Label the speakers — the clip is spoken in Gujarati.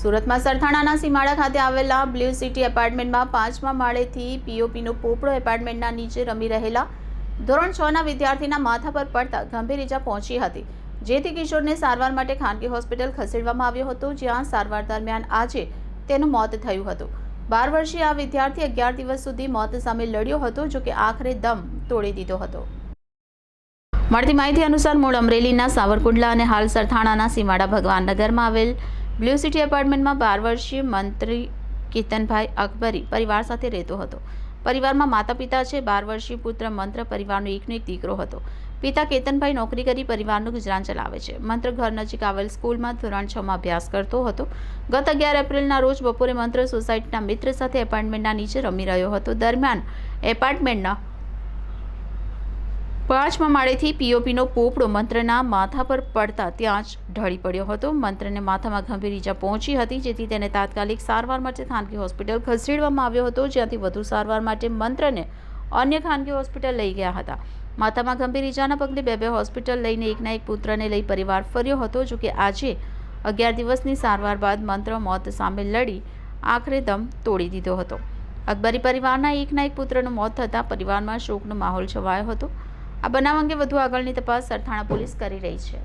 Speaker 1: સુરતમાં સરથાણાના સીમાડા ખાતે આવેલા બ્લુ સિટી એપાર્ટમેન્ટમાં પાંચમા માળેથી પીઓપીનો પોપડો એપાર્ટમેન્ટના નીચે રમી રહેલા ધોરણ છ ના વિદ્યાર્થીના માથા પર પડતા ગંભીર ઇજા પહોંચી હતી. જેથી કિશોરને સારવાર માટે ખાનગી હોસ્પિટલ ખસેડવામાં આવ્યો હતો, જ્યાં સારવાર દરમિયાન આજે તેનું મોત થયું હતું. બાર વર્ષીય આ વિદ્યાર્થી અગિયાર દિવસ સુધી મોત સામે લડ્યો હતો, જો કે આખરે દમ તોડી દીધો હતો. મળતી માહિતી અનુસાર મૂળ અમરેલીના સાવરકુંડલા અને હાલ સરથાણાના સીમાડા ભગવાનનગરમાં આવેલ બ્લુ સિટી એપાર્ટમેન્ટમાં બાર વર્ષીય મંત્રી કેતનભાઈ અકબરી પરિવાર સાથે રહેતો હતો. પરિવારમાં માતા પિતા છે, બાર વર્ષીય પુત્ર મંત્ર પરિવારનો એકનો એક દીકરો હતો. પિતા કેતનભાઈ નોકરી કરી પરિવારનું ગુજરાન ચલાવે છે. મંત્ર ઘર નજીક આવેલ સ્કૂલમાં ધોરણ છમાં અભ્યાસ કરતો હતો. ગત અગિયાર એપ્રિલના રોજ બપોરે મંત્ર સોસાયટીના મિત્ર સાથે એપાર્ટમેન્ટના નીચે રમી રહ્યો હતો. દરમિયાન એપાર્ટમેન્ટના પાંચમા માળેથી પીઓપીનો પોપડો મંત્રના માથા પર પડતા ત્યાં જ ઢળી પડ્યો હતો. મંત્રને માથામાં ગંભીર ઈજા પહોંચી હતી, જેથી તેને તાત્કાલિક સારવાર માટે ખાનગી હોસ્પિટલ ખસેડવામાં આવ્યો હતો, જ્યાંથી વધુ સારવાર માટે મંત્રને અન્ય ખાનગી હોસ્પિટલ લઈ ગયા હતા. માથામાં ગંભીર ઈજાના પગલે બે બે હોસ્પિટલ લઈને એકના એક પુત્રને લઈ પરિવાર ફર્યો હતો જો કે આજે અગિયાર દિવસની સારવાર બાદ મંત્ર મોત સામે લડી આખરે દમ તોડી દીધો હતો. અકબરી પરિવારના એકના એક પુત્રનું મોત થતાં પરિવારમાં શોકનો માહોલ છવાયો હતો. આ બનાવ અંગે વધુ આગળની તપાસ સરથાણા પોલીસ કરી રહી છે.